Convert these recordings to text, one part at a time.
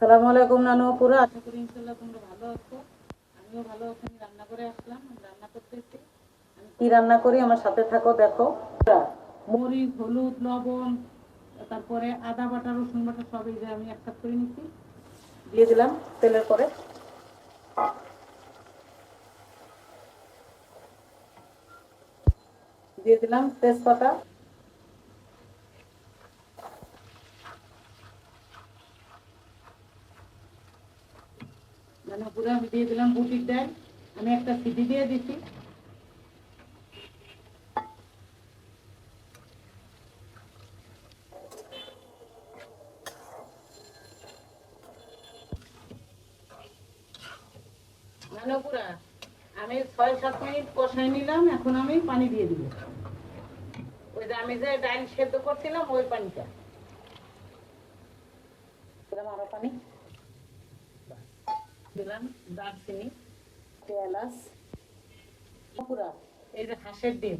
সালামু আলাইকুম নানু পুরো আশা করি ইনশাল্লাহ তোমরা ভালো আছো। আমিও ভালো আছি আমি রান্না করে আসলাম রান্না করতেছি। আমি কি রান্না করি, আমার সাথে থাকো, দেখো। মরিচ, হলুদ, লবণ, তারপরে আদা, বাটা, রসুন বাটা সব এই যে আমি একটা করে নিচ্ছি। দিয়ে দিলাম তেলের পরে। দিয়ে দিলাম তেজপাতা। মানে পুরো আমি ছয় সাত মিনিট কষাই নিলাম, এখন আমি পানি দিয়ে দিব। ওই যে আমি যে ডাল সেদ্ধ করছিলাম, ওই পানিটা। আরও পানি। দিলাম, দারচিনি এলাচ পুরা এই যে হাঁসের ডিম।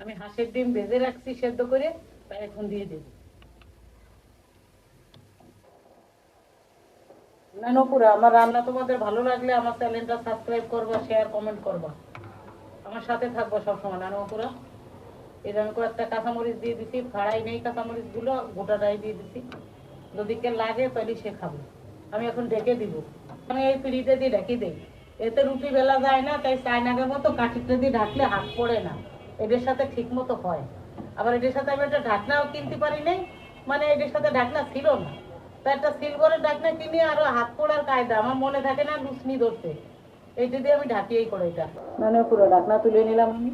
আমি হাঁসের ডিম ভেজে রাখছি, সেদ্ধ করে এখন দিয়ে দেব। না নপুরা আমার রান্না তোমাদের ভালো লাগলে আমার চ্যানেলটা সাবস্ক্রাইব শেয়ার কমেন্ট করবা। আমার সাথে থাকব সবসময় না নপুরা এরকম করে একটা কাঁচামরিচ দিয়ে দিছি ফাড়াই নেই কাঁচামরিচগুলো গোটাটাই দিয়ে দিছি। যদি কে লাগে তাহলে সে খাবে। আমি এখন ঢেকে দিব। আমি এই দিয়ে এতে রুটি বেলা যায় না, তাই মতো কাঠিতে দিয়ে ঢাকলে হাত পড়ে না। এদের সাথে ঠিক মতো হয়। আবার এদের সাথে আমি একটা ঢাকনাও কিনতে পারি নাই। মানে এদের সাথে ঢাকনা ছিল না। তাই একটা সিলভারের ঢাকনা কিনে হাত কায়দা, আমার মনে থাকে না লুসনি ধরতে। এইটা দিয়ে আমি ঢাকিয়েই করে এটা। মানে পুরো ঢাকনা তুলে নিলাম আমি।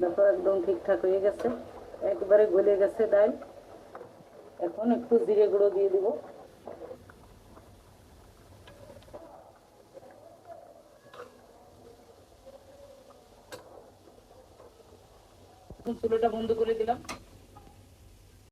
দেখো একদম ঠিকঠাক হয়ে গেছে। একবারে গলে গেছে ডাল। এখন একটু জিরে গুঁড়ো দিয়ে দিব। চুলোটা বন্ধ করে দিলাম।